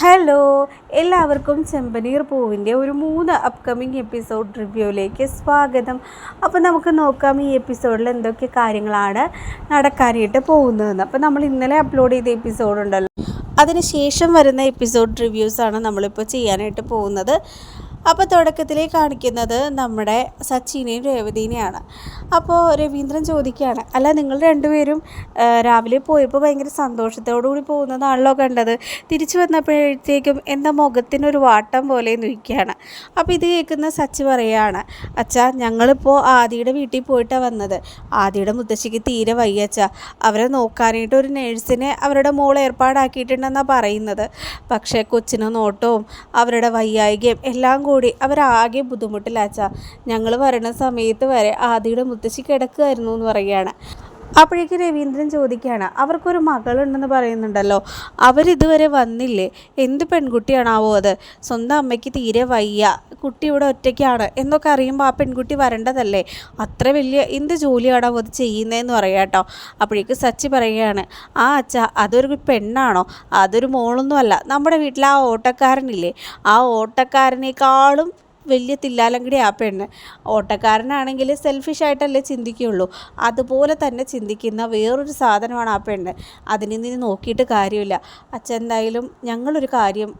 Hello എല്ലാവർക്കും ചെമ്പനീർ പൂവിന്റെ ഒരു മൂന്ന് അപ്കമിങ് എപ്പിസോഡ് റിവ്യൂയിലേക്ക് സ്വാഗതം. അപ്പോൾ നമുക്ക് നോക്കാം ഈ എപ്പിസോഡിൽ എന്തൊക്കെ കാര്യങ്ങളാണ് നടക്കാനായിട്ട് പോകുന്നതെന്ന്. അപ്പോൾ നമ്മൾ ഇന്നലെ അപ്ലോഡ് ചെയ്ത എപ്പിസോഡ് ഉണ്ടല്ലോ. അതിന് ശേഷം വരുന്ന എപ്പിസോഡ് റിവ്യൂസാണ് നമ്മളിപ്പോൾ ചെയ്യാനായിട്ട് പോകുന്നത്. അപ്പോൾ തുടക്കത്തിലേ കാണിക്കുന്നത് നമ്മുടെ സച്ചിനെയും രേവതിനെയാണ്. അപ്പോൾ രവീന്ദ്രൻ ചോദിക്കുകയാണ് അല്ല നിങ്ങൾ രണ്ടുപേരും രാവിലെ പോയപ്പോൾ ഭയങ്കര സന്തോഷത്തോടു കൂടി പോകുന്നതാണല്ലോ കണ്ടത്. തിരിച്ചു വന്നപ്പോഴത്തേക്കും എന്താ മുഖത്തിനൊരു വാട്ടം പോലെ നിൽക്കുകയാണ്. അപ്പോൾ ഇത് കേൾക്കുന്ന സച്ചി പറയുകയാണ് അച്ഛാ ഞങ്ങളിപ്പോൾ ആദിയുടെ വീട്ടിൽ പോയിട്ടാണ് വന്നത്. ആദിയുടെ മുത്തശ്ശിക്ക് തീരെ വയ്യ അച്ഛാ. അവരെ നോക്കാനായിട്ട് ഒരു നേഴ്സിനെ അവരുടെ മോൾ ഏർപ്പാടാക്കിയിട്ടുണ്ടെന്നാണ് പറയുന്നത്. പക്ഷേ കൊച്ചിന് നോട്ടവും അവരുടെ വയ്യായികയും എല്ലാം കൂടി അവരാകെ ബുദ്ധിമുട്ടിലാച്ച ഞങ്ങൾ വരണ സമയത്ത് വരെ ആദിയുടെ മുത്തശ്ശി കിടക്കുമായിരുന്നു എന്ന് പറയുകയാണ്. അപ്പോഴേക്ക് രവീന്ദ്രൻ ചോദിക്കുകയാണ് അവർക്കൊരു മകളുണ്ടെന്ന് പറയുന്നുണ്ടല്ലോ. അവരിതുവരെ വന്നില്ലേ? എന്ത് പെൺകുട്ടിയാണാവോ അത്? സ്വന്തം അമ്മയ്ക്ക് തീരെ വയ്യ. കുട്ടി ഇവിടെ ഒറ്റയ്ക്കാണ്. എന്നൊക്കെ അറിയുമ്പോൾ ആ പെൺകുട്ടി വരേണ്ടതല്ലേ? അത്ര വലിയ എന്ത് ജോലിയാണോ അത് ചെയ്യുന്നതെന്ന് പറയാം കേട്ടോ അപ്പോഴേക്ക് സച്ചി പറയുകയാണ് ആ അച്ഛ അതൊരു പെണ്ണാണോ? അതൊരു മോളൊന്നുമല്ല. നമ്മുടെ വീട്ടിൽ ആ ഓട്ടക്കാരനില്ലേ? ആ ഓട്ടക്കാരനേക്കാളും വലിയ തില്ലാലം കൂടി ആ പെണ്ണ്. ഓട്ടക്കാരനാണെങ്കിൽ സെൽഫിഷ് ആയിട്ടല്ലേ ചിന്തിക്കുകയുള്ളൂ. അതുപോലെ തന്നെ ചിന്തിക്കുന്ന വേറൊരു സാധനമാണ് ആ പെണ്ണ്. അതിനെ നീ നോക്കിയിട്ട് കാര്യമില്ല. അച്ഛൻ എന്തായാലും ഞങ്ങളൊരു കാര്യം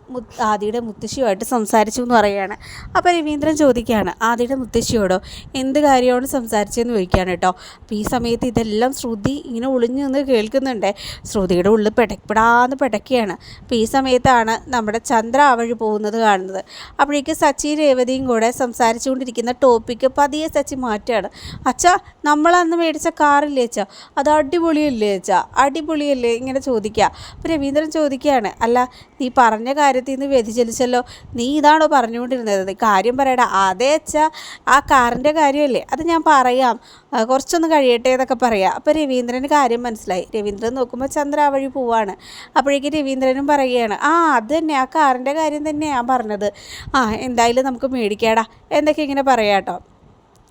ആദിയുടെ മുത്തശ്ശിയുമായിട്ട് സംസാരിച്ചു എന്ന് പറയുകയാണ്. അപ്പോൾ രവീന്ദ്രൻ ചോദിക്കുകയാണ് ആദിയുടെ മുത്തശ്ശിയോടോ? എന്ത് കാര്യമാണ് സംസാരിച്ചതെന്ന് ചോദിക്കുകയാണ് കേട്ടോ. അപ്പോൾ ഈ സമയത്ത് ഇതെല്ലാം ശ്രുതി ഇങ്ങനെ ഒളിഞ്ഞു നിന്ന് കേൾക്കുന്നുണ്ട്. ശ്രുതിയുടെ ഉള്ളിൽ പെടപ്പെടാന്ന് പെടക്കുകയാണ്. അപ്പോൾ ഈ സമയത്താണ് നമ്മുടെ ചന്ദ്ര ആ വഴി പോകുന്നത് കാണുന്നത്. അപ്പോഴേക്ക് സച്ചി രേവതിയും കൂടെ സംസാരിച്ചുകൊണ്ടിരിക്കുന്ന ടോപ്പിക്ക് പതിയെ സച്ചി മാറ്റുകയാണ്. അച്ഛാ നമ്മളന്ന് മേടിച്ച കാറില്ലേ അച്ഛാ? അത് അടിപൊളിയല്ലേ അച്ഛാ? അടിപൊളിയല്ലേ? ഇങ്ങനെ ചോദിക്കുക. അപ്പോൾ രവീന്ദ്രൻ ചോദിക്കുകയാണ്. അല്ല നീ പറഞ്ഞ കാര്യത്തിൽ നിന്ന് വ്യതിചലിച്ചല്ലോ. നീ ഇതാണോ പറഞ്ഞുകൊണ്ടിരുന്നത്? കാര്യം പറയടാ. അതേ അച്ഛാ ആ കാറിന്റെ കാര്യമല്ലേ? അത് ഞാൻ പറയാം. കുറച്ചൊന്ന് കഴിയട്ടെ എന്നൊക്കെ പറയാം. അപ്പോൾ രവീന്ദ്രന് കാര്യം മനസ്സിലായി. രവീന്ദ്രൻ നോക്കുമ്പോൾ ചന്ദ്ര ആ വഴി പോവാണ്. അപ്പോഴേക്കും രവീന്ദ്രനും പറയുകയാണ് ആ അത് തന്നെ ആ കാറിന്റെ കാര്യം തന്നെയാണ് പറഞ്ഞത്. ആ എന്തായാലും നമുക്ക് മേടിക്കാടാ എന്തൊക്കെ ഇങ്ങനെ പറയാട്ടോ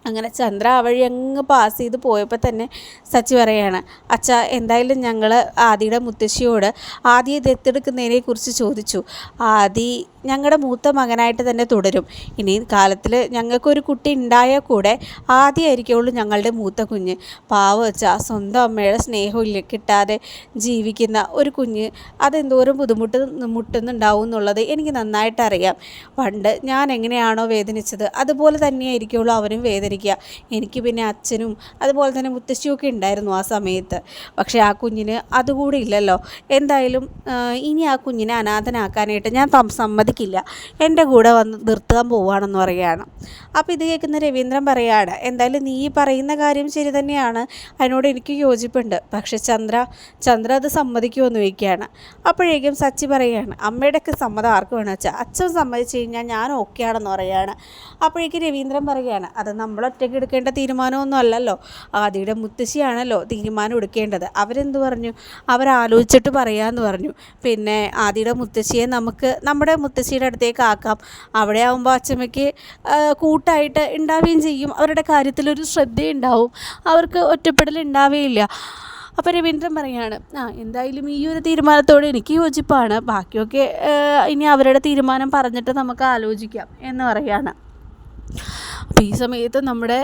അങ്ങനെ ചന്ദ്ര ആ വഴി അങ്ങ് പാസ് ചെയ്ത് പോയപ്പോൾ തന്നെ സച്ചി പറയാണ് അച്ഛ എന്തായാലും ഞങ്ങൾ ആദിയുടെ മുത്തശ്ശിയോട് ആദിയെ ദത്തെടുക്കുന്നതിനെ കുറിച്ച് ചോദിച്ചു. ആദി ഞങ്ങളുടെ മൂത്ത മകനായിട്ട് തന്നെ തുടരും. ഇനി കാലത്തിൽ ഞങ്ങൾക്കൊരു കുട്ടി ഉണ്ടായാൽ കൂടെ ആദ്യമായിരിക്കുള്ളൂ ഞങ്ങളുടെ മൂത്ത കുഞ്ഞ്. പാവ വെച്ചാൽ സ്വന്തം അമ്മയുടെ സ്നേഹമില്ല കിട്ടാതെ ജീവിക്കുന്ന ഒരു കുഞ്ഞ്. അതെന്തോരം ബുദ്ധിമുട്ട് മുട്ടുന്നുണ്ടാവും എന്നുള്ളത് എനിക്ക് നന്നായിട്ട് അറിയാം. പണ്ട് ഞാൻ എങ്ങനെയാണോ വേദനിച്ചത് അതുപോലെ തന്നെയായിരിക്കുള്ളൂ അവനും വേദനിക്കുക. എനിക്ക് പിന്നെ അച്ഛനും അതുപോലെ തന്നെ മുത്തശ്ശിയൊക്കെ ഉണ്ടായിരുന്നു ആ സമയത്ത്. പക്ഷേ ആ കുഞ്ഞിന് അതുകൂടി ഇല്ലല്ലോ. എന്തായാലും ഇനി ആ കുഞ്ഞിനെ അനാഥനാക്കാനായിട്ട് ഞാൻ സം- സമ്മതിക്കില്ല എന്റെ കൂടെ വന്ന് നിർത്താൻ പോവുകയാണെന്ന് പറയുകയാണ്. അപ്പോൾ ഇത് കേൾക്കുന്ന രവീന്ദ്രൻ പറയുകയാണ് എന്തായാലും നീ പറയുന്ന കാര്യം ശരി തന്നെയാണ്. അതിനോട് എനിക്ക് യോജിപ്പുണ്ട്. പക്ഷേ ചന്ദ്ര ചന്ദ്ര അത് സമ്മതിക്കുമെന്ന് ചോദിക്കുകയാണ്. അപ്പോഴേക്കും സച്ചി പറയുകയാണ് അമ്മയുടെയൊക്കെ സമ്മതം ആർക്ക് വേണം വെച്ചാൽ അച്ഛൻ സമ്മതിച്ചു കഴിഞ്ഞാൽ ഞാൻ ഓക്കെ ആണെന്ന് പറയുകയാണ്. അപ്പോഴേക്കും രവീന്ദ്രൻ പറയുകയാണ് അത് നമ്മൾ ഒറ്റയ്ക്ക് എടുക്കേണ്ട തീരുമാനമൊന്നും അല്ലല്ലോ. ആദിയുടെ മുത്തശ്ശിയാണല്ലോ തീരുമാനം എടുക്കേണ്ടത്. അവരെന്ത് പറഞ്ഞു? അവരാലോചിച്ചിട്ട് പറയാമെന്ന് പറഞ്ഞു. പിന്നെ ആദിയുടെ മുത്തശ്ശിയെ നമുക്ക് നമ്മുടെ മുത്തശ്ശിയുടെ അടുത്തേക്ക് ആക്കാം. അവിടെ ആകുമ്പോൾ അച്ഛമ്മയ്ക്ക് കൂട്ടായിട്ട് ഉണ്ടാവുകയും ചെയ്യും. അവരുടെ കാര്യത്തിലൊരു ശ്രദ്ധയുണ്ടാവും. അവർക്ക് ഒറ്റപ്പെടൽ ഉണ്ടാവുകയില്ല അപ്പോൾ രവീന്ദ്രൻ പറയാണ് ആ എന്തായാലും ഈ ഒരു തീരുമാനത്തോട് എനിക്ക് യോജിപ്പാണ്. ബാക്കിയൊക്കെ ഇനി അവരുടെ തീരുമാനം പറഞ്ഞിട്ട് നമുക്ക് ആലോചിക്കാം എന്ന് പറയാണ്. അപ്പോൾ ഈ സമയത്ത് നമ്മുടെ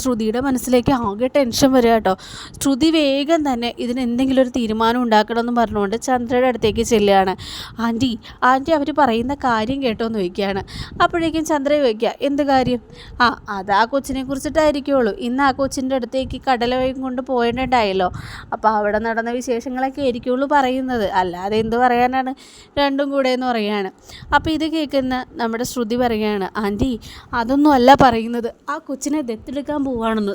ശ്രുതിയുടെ മനസ്സിലേക്ക് ആകെ ടെൻഷൻ വരിക കേട്ടോ. ശ്രുതി വേഗം തന്നെ ഇതിന് എന്തെങ്കിലും ഒരു തീരുമാനം ഉണ്ടാക്കണമെന്ന് പറഞ്ഞുകൊണ്ട് ചന്ദ്രയുടെ അടുത്തേക്ക് ചെല്ലുകയാണ്. ആന്റി ആന്റി അവർ പറയുന്ന കാര്യം കേട്ടോ എന്ന് ചോദിക്കുകയാണ്. അപ്പോഴേക്കും ചന്ദ്ര ചോദിക്കുക എന്ത് കാര്യം? ആ അത് ആ കൊച്ചിനെ കുറിച്ചിട്ടായിരിക്കുള്ളൂ. ഇന്ന് ആ കൊച്ചിന്റെ അടുത്തേക്ക് കടലവയും കൊണ്ട് പോയിട്ടുണ്ടായല്ലോ അപ്പോൾ അവിടെ നടന്ന വിശേഷങ്ങളൊക്കെ ആയിരിക്കുള്ളൂ പറയുന്നത്. അല്ലാതെ എന്ത് പറയാനാണ്? രണ്ടും കൂടെ എന്ന് പറയുകയാണ്. അപ്പോൾ ഇത് കേൾക്കുന്ന നമ്മുടെ ശ്രുതി പറയുകയാണ് ആന്റി അതൊന്നും അല്ല പറയുന്നത്? ആ കൊച്ചിനെ ദത്തെടുക്കാൻ പോവാണെന്ന്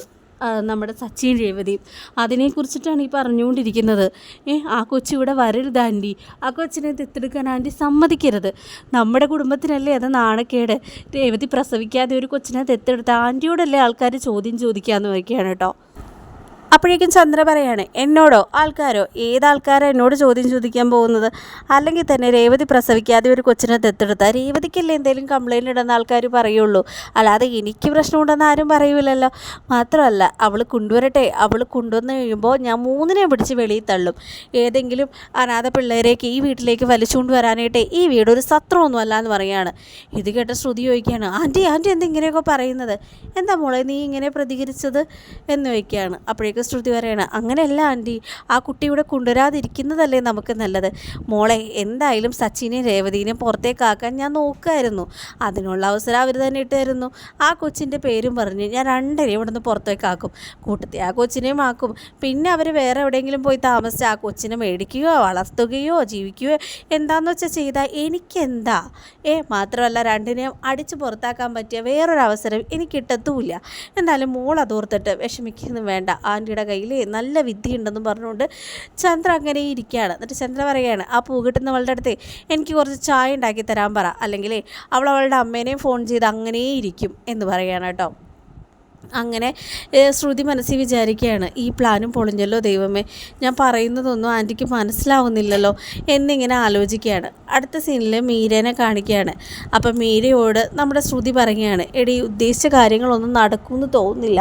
നമ്മുടെ സച്ചിൻ രേവതിയും അതിനെക്കുറിച്ചിട്ടാണ് ഈ പറഞ്ഞുകൊണ്ടിരിക്കുന്നത്. ഏ ആ കൊച്ചു ഇവിടെ വരരുത് ആന്റി. ആ കൊച്ചിനെ ദത്തെടുക്കാൻ ആന്റി സമ്മതിക്കരുത്. നമ്മുടെ കുടുംബത്തിനല്ലേ അത് നാണക്കേട്? രേവതി പ്രസവിക്കാതെ ഒരു കൊച്ചിനെ ദത്തെടുത്ത ആന്റിയോടല്ലേ ആൾക്കാർ ചോദ്യം ചോദിക്കാമെന്ന് വയ്ക്കുകയാണ് കേട്ടോ. അപ്പോഴേക്കും ചന്ദ്ര പറയാണ് എന്നോടോ? ആൾക്കാരോ? ഏതാൾക്കാരോ എന്നോട് ചോദ്യം ചോദിക്കാൻ പോകുന്നത്? അല്ലെങ്കിൽ തന്നെ രേവതി പ്രസവിക്കാതെ ഒരു കൊച്ചിനെ ദത്തെടുത്താൽ രേവതിക്കല്ലേ എന്തെങ്കിലും കംപ്ലൈന്റ് ഇടുന്ന ആൾക്കാർ പറയുള്ളൂ. അല്ലാതെ എനിക്ക് പ്രശ്നമുണ്ടെന്ന് ആരും പറയൂലല്ലോ. മാത്രമല്ല അവൾ കൊണ്ടുവരട്ടെ. അവൾ കൊണ്ടുവന്ന് കഴിയുമ്പോൾ ഞാൻ മൂന്നിനെ പിടിച്ച് വെളിയിൽ തള്ളും. ഏതെങ്കിലും അനാഥ പിള്ളേരേക്ക് ഈ വീട്ടിലേക്ക് വലിച്ചുകൊണ്ട് വരാനായിട്ട് ഈ വീട് ഒരു സത്രമൊന്നും അല്ല എന്ന് പറയാണ്. ഇത് കേട്ട ശ്രുതി ചോദിക്കുകയാണ് ആന്റി ആന്റി എന്താ ഇങ്ങനെയൊക്കെ പറയുന്നത്? എന്താ മോളെ നീ ഇങ്ങനെ പ്രതികരിച്ചത്? എന്ന് ചോദിക്കുകയാണ്. അപ്പോഴേക്കും ശ്രുതി പറയണം അങ്ങനെയല്ല ആന്റി ആ കുട്ടി ഇവിടെ കൊണ്ടുവരാതിരിക്കുന്നതല്ലേ നമുക്ക് നല്ലത്. മോളെ എന്തായാലും സച്ചിനെയും രേവതിനെയും പുറത്തേക്കാക്കാൻ ഞാൻ നോക്കുമായിരുന്നു അതിനുള്ള അവസരം അവർ തന്നെ ഇട്ടായിരുന്നു ആ കൊച്ചിന്റെ പേരും പറഞ്ഞ് ഞാൻ രണ്ടരയും ഇവിടെ നിന്ന് പുറത്തേക്കാക്കും കൂട്ടത്തെ ആ കൊച്ചിനെയും ആക്കും. പിന്നെ അവർ വേറെ എവിടെയെങ്കിലും പോയി താമസിച്ച് ആ കൊച്ചിനെ മേടിക്കുകയോ വളർത്തുകയോ ജീവിക്കുകയോ എന്താണെന്ന് വെച്ചാൽ ചെയ്താൽ എനിക്കെന്താ? ഏ മാത്രമല്ല രണ്ടിനെയും അടിച്ച് പുറത്താക്കാൻ പറ്റിയ വേറൊരു അവസരം എനിക്ക് കിട്ടത്തുമില്ല എന്നാലും മോൾ അതോർത്തിട്ട് വിഷമിക്കുന്നു വേണ്ട ആന്റിയുടെ കയ്യിൽ നല്ല വിദ്യയുണ്ടെന്ന് പറഞ്ഞുകൊണ്ട് ചന്ദ്ര അങ്ങനെ ഇരിക്കുകയാണ്. എന്നിട്ട് ചന്ദ്ര പറയുകയാണ് ആ പൂ കിട്ടുന്നവളുടെ അടുത്ത് എനിക്ക് കുറച്ച് ചായ ഉണ്ടാക്കി തരാൻ പറ. അല്ലെങ്കിൽ അവൾ അവളുടെ അമ്മേനെയും ഫോൺ ചെയ്ത് അങ്ങനെ ഇരിക്കും എന്ന് പറയുകയാണ് കേട്ടോ. അങ്ങനെ ശ്രുതി മനസ്സിൽ വിചാരിക്കുകയാണ് ഈ പ്ലാനും പൊളിഞ്ഞല്ലോ ദൈവമേ ഞാൻ പറയുന്നതൊന്നും ആന്റിക്ക് മനസ്സിലാവുന്നില്ലല്ലോ എന്നിങ്ങനെ ആലോചിക്കുകയാണ്. അടുത്ത സീനിൽ മീരനെ കാണിക്കുകയാണ്. അപ്പം മീരയോട് നമ്മുടെ ശ്രുതി പറയുകയാണ് എടി ഉദ്ദേശിച്ച കാര്യങ്ങളൊന്നും നടക്കുമെന്ന് തോന്നുന്നില്ല.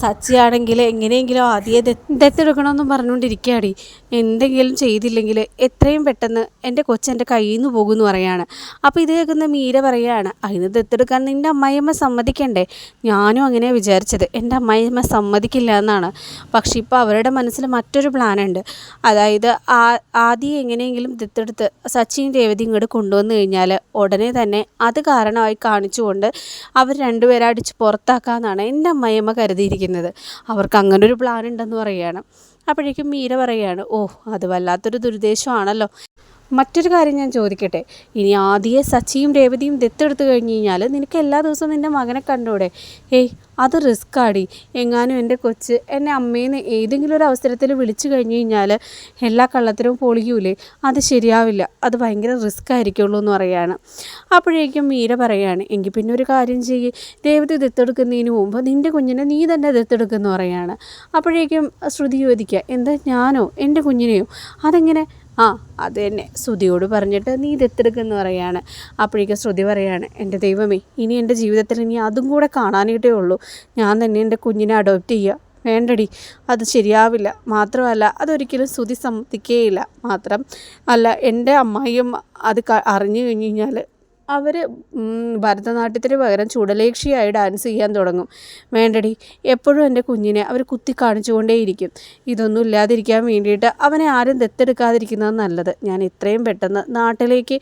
സച്ചിയാണെങ്കിൽ എങ്ങനെയെങ്കിലും ആദ്യം ദത്തെടുക്കണമെന്നും പറഞ്ഞുകൊണ്ടിരിക്കുകയാടി. എന്തെങ്കിലും ചെയ്തില്ലെങ്കിൽ എത്രയും പെട്ടെന്ന് എന്റെ കൊച്ചെന്റെ കയ്യിൽ നിന്ന് പോകുമെന്ന് പറയാണ്. അപ്പോൾ ഇത് കേൾക്കുന്ന മീര പറയുകയാണ് അതിന് ദത്തെടുക്കാൻ നിന്റെ അമ്മായിയമ്മ സമ്മതിക്കണ്ടേ? ഞാനും അങ്ങനെ വിചാരിച്ചത്. എന്റെ അമ്മായിയമ്മ സമ്മതിക്കില്ല എന്നാണ്. പക്ഷെ ഇപ്പോൾ അവരുടെ മനസ്സിൽ മറ്റൊരു പ്ലാൻ ഉണ്ട് അതായത് ആ- ആദ്യം എങ്ങനെയെങ്കിലും ദത്തെടുത്ത് സച്ചിൻ രേവതി ഇങ്ങോട്ട് കൊണ്ടുവന്നു കഴിഞ്ഞാൽ ഉടനെ തന്നെ അത് കാരണമായി കാണിച്ചുകൊണ്ട് അവർ രണ്ടുപേരെ അടിച്ച് പുറത്താക്കാമെന്നാണ് എന്റെ അമ്മായിയമ്മ കരുതിയിരിക്കുന്നത്. അവർക്ക് അങ്ങനെ ഒരു പ്ലാൻ ഉണ്ടെന്ന് പറയുകയാണ് അപ്പോഴേക്കും മീര പറയുകയാണ് ഓ അത് വല്ലാത്തൊരു ദുരുദ്ദേശമാണല്ലോ. മറ്റൊരു കാര്യം ഞാൻ ചോദിക്കട്ടെ? ഇനി ആദ്യ സച്ചിയും രേവതിയും ദത്തെടുത്തു കഴിഞ്ഞ് കഴിഞ്ഞാൽ നിനക്ക് എല്ലാ ദിവസവും നിന്റെ മകനെ കണ്ടൂടെ? ഏയ് അത് റിസ്ക് ആടി. എങ്ങാനും എന്റെ കൊച്ച് എന്നെ അമ്മേന്ന് ഏതെങ്കിലും ഒരു അവസരത്തിൽ വിളിച്ചു കഴിഞ്ഞ് കഴിഞ്ഞാൽ എല്ലാ കള്ളത്തിനും പൊളിയൂലേ? അത് ശരിയാവില്ല. അത് ഭയങ്കര റിസ്ക് ആയിരിക്കുള്ളൂ എന്ന് പറയാണ്. അപ്പോഴേക്കും മീര പറയാണ് എങ്കിൽ പിന്നെ ഒരു കാര്യം ചെയ്യ്. രേവതി ദത്തെടുക്കുന്നതിന് മുമ്പ് നിന്റെ കുഞ്ഞിനെ നീ തന്നെ ദത്തെടുക്കുമെന്ന് പറയാണ്. അപ്പോഴേക്കും ശ്രുതി ചോദിക്കുക എന്താ ഞാനോ? എന്റെ കുഞ്ഞിനെയോ? അതെങ്ങനെ? ആ അത് തന്നെ. ശ്രുതിയോട് പറഞ്ഞിട്ട് നീ ദത്തെടുക്കുമെന്ന് പറയാണ്. അപ്പോഴേക്കും ശ്രുതി പറയാണ് എന്റെ ദൈവമേ ഇനി എന്റെ ജീവിതത്തിൽ ഇനി അതും കൂടെ കാണാനായിട്ടേ ഉള്ളൂ. ഞാൻ തന്നെ എന്റെ കുഞ്ഞിനെ അഡോപ്റ്റ് ചെയ്യുക വേണ്ടടി അത് ശരിയാവില്ല. മാത്രമല്ല അതൊരിക്കലും ശ്രുതി സമ്മതിക്കേയില്ല. മാത്രം അല്ല എന്റെ അമ്മായിയും അത് അറിഞ്ഞു കഴിഞ്ഞ് കഴിഞ്ഞാൽ അവർ ഭരതനാട്യത്തിന് പകരം ചുടലേക്ഷിയായി ഡാൻസ് ചെയ്യാൻ തുടങ്ങും. വേണ്ടടി എപ്പോഴും എന്റെ കുഞ്ഞിനെ അവർ കുത്തി കാണിച്ചുകൊണ്ടേയിരിക്കും. ഇതൊന്നും ഇല്ലാതിരിക്കാൻ വേണ്ടിയിട്ട് അവനെ ആരും ദത്തെടുക്കാതിരിക്കുന്നത് നല്ലത്. ഞാൻ എത്രയും പെട്ടെന്ന് നാട്ടിലേക്ക്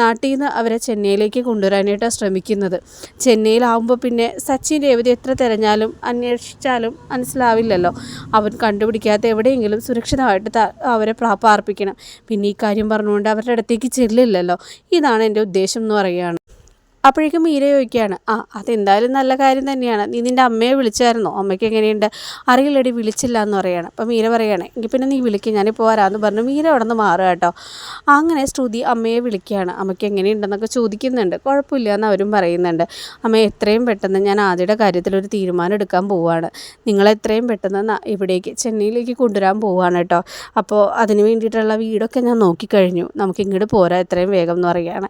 നാട്ടിൽ നിന്ന് അവരെ ചെന്നൈയിലേക്ക് കൊണ്ടുവരാനായിട്ടാണ് ശ്രമിക്കുന്നത്. ചെന്നൈയിലാവുമ്പോൾ പിന്നെ സച്ചിൻ രേവതി എത്ര തിരഞ്ഞാലും അന്വേഷിച്ചാലും മനസ്സിലാവില്ലല്ലോ. അവൻ കണ്ടുപിടിക്കാത്ത എവിടെയെങ്കിലും സുരക്ഷിതമായിട്ട് അവരെ പ്രാപ്പാർപ്പിക്കണം പിന്നെ ഈ കാര്യം പറഞ്ഞുകൊണ്ട് അവരുടെ അടുത്തേക്ക് ചെല്ലില്ലല്ലോ. ഇതാണ് എന്റെ ഉദ്ദേശം. എന്ന് പറയുകയാണ്. അപ്പോഴേക്കും മീര ചോദിക്കുകയാണ് ആ അതെന്തായാലും നല്ല കാര്യം തന്നെയാണ്. നീ നിന്റെ അമ്മയെ വിളിച്ചായിരുന്നോ? അമ്മയ്ക്ക് എങ്ങനെയുണ്ട്? അറിയില്ലടി വിളിച്ചില്ല എന്ന് പറയുകയാണ്. അപ്പോൾ മീര പറയുകയാണ് എങ്കിൽ പിന്നെ നീ വിളിക്കും ഞാനിപ്പോൾ വരാമെന്ന് പറഞ്ഞു മീര അവിടെ നിന്ന് മാറുക കേട്ടോ. അങ്ങനെ ശ്രുതി അമ്മയെ വിളിക്കുകയാണ് അമ്മയ്ക്ക് എങ്ങനെയുണ്ടെന്നൊക്കെ ചോദിക്കുന്നുണ്ട്. കുഴപ്പമില്ല എന്ന് അവരും പറയുന്നുണ്ട്. അമ്മ എത്രയും പെട്ടെന്ന് ഞാൻ ആദ്യയുടെ കാര്യത്തിൽ ഒരു തീരുമാനം എടുക്കാൻ പോവുകയാണ് നിങ്ങൾ എത്രയും പെട്ടെന്ന് ഇവിടേക്ക് ചെന്നൈയിലേക്ക് കൊണ്ടുവരാൻ പോവുകയാണ് കേട്ടോ. അപ്പോൾ അതിന് വേണ്ടിയിട്ടുള്ള വീടൊക്കെ ഞാൻ നോക്കിക്കഴിഞ്ഞു. നമുക്ക് ഇങ്ങോട്ട് പോരാ എത്രയും വേഗം എന്ന് പറയുകയാണ്.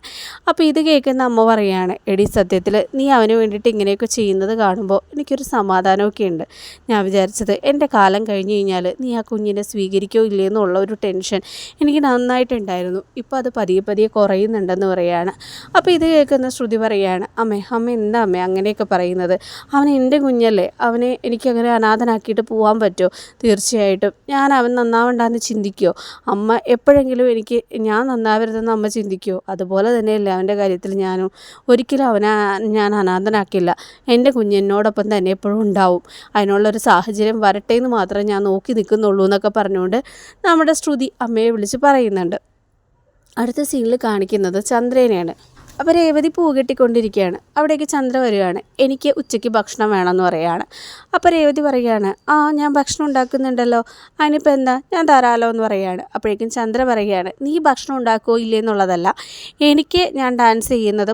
അപ്പോൾ ഇത് കേൾക്കുന്ന അമ്മ പറയുകയാണ് എടി സത്യത്തിൽ നീ അവന് വേണ്ടിയിട്ട് ഇങ്ങനെയൊക്കെ ചെയ്യുന്നത് കാണുമ്പോൾ എനിക്കൊരു സമാധാനമൊക്കെ ഉണ്ട്. ഞാൻ വിചാരിച്ചത് എന്റെ കാലം കഴിഞ്ഞ് കഴിഞ്ഞാൽ നീ ആ കുഞ്ഞിനെ സ്വീകരിക്കോ ഇല്ലേ എന്നുള്ള ഒരു ടെൻഷൻ എനിക്ക് നന്നായിട്ടുണ്ടായിരുന്നു. ഇപ്പോൾ അത് പതിയെ പതിയെ കുറയുന്നുണ്ടെന്ന് പറയുകയാണ് അപ്പോൾ ഇത് കേൾക്കുന്ന ശ്രുതി പറയുകയാണ് അമ്മേ അമ്മ എന്താ അമ്മേ അങ്ങനെയൊക്കെ പറയുന്നത്? അവൻ എന്റെ കുഞ്ഞല്ലേ. അവനെ എനിക്കങ്ങനെ അനാഥനാക്കിയിട്ട് പോകാൻ പറ്റുമോ? തീർച്ചയായിട്ടും. ഞാൻ അവൻ നന്നാവണ്ടെന്ന് ചിന്തിക്കുമോ അമ്മ എപ്പോഴെങ്കിലും എനിക്ക് ഞാൻ നന്നാവരുതെന്ന് അമ്മ ചിന്തിക്കുമോ അതുപോലെ തന്നെയല്ലേ അവന്റെ കാര്യത്തിൽ ഞാനും ഒരിക്കലും അവനെ ഞാൻ അനാഥനാക്കില്ല. എന്റെ കുഞ്ഞ് എന്നോടൊപ്പം തന്നെ എപ്പോഴും ഉണ്ടാവും. അതിനുള്ളൊരു സാഹചര്യം വരട്ടെ എന്ന് മാത്രമേ ഞാൻ നോക്കി നിൽക്കുന്നുള്ളൂ എന്നൊക്കെ പറഞ്ഞുകൊണ്ട് നമ്മുടെ ശ്രുതി അമ്മയെ വിളിച്ച് പറയുന്നുണ്ട്. അടുത്ത സീനിൽ കാണിക്കുന്നത് ചന്ദ്രനെയാണ്. അപ്പോൾ രേവതി പൂ കെട്ടിക്കൊണ്ടിരിക്കുകയാണ്. അവിടേക്ക് ചന്ദ്ര വരികയാണ് എനിക്ക് ഉച്ചയ്ക്ക് ഭക്ഷണം വേണമെന്ന് പറയുകയാണ്. അപ്പോൾ രേവതി പറയുകയാണ് ആ ഞാൻ ഭക്ഷണം ഉണ്ടാക്കുന്നുണ്ടല്ലോ. അതിനിപ്പോൾ എന്താ? ഞാൻ തരാമല്ലോ എന്ന് പറയുകയാണ്. അപ്പോഴേക്കും ചന്ദ്ര പറയുകയാണ് നീ ഭക്ഷണം ഉണ്ടാക്കുമോ ഇല്ലേ എന്നുള്ളതല്ല. എനിക്ക് ഞാൻ ഡാൻസ് ചെയ്യുന്നത്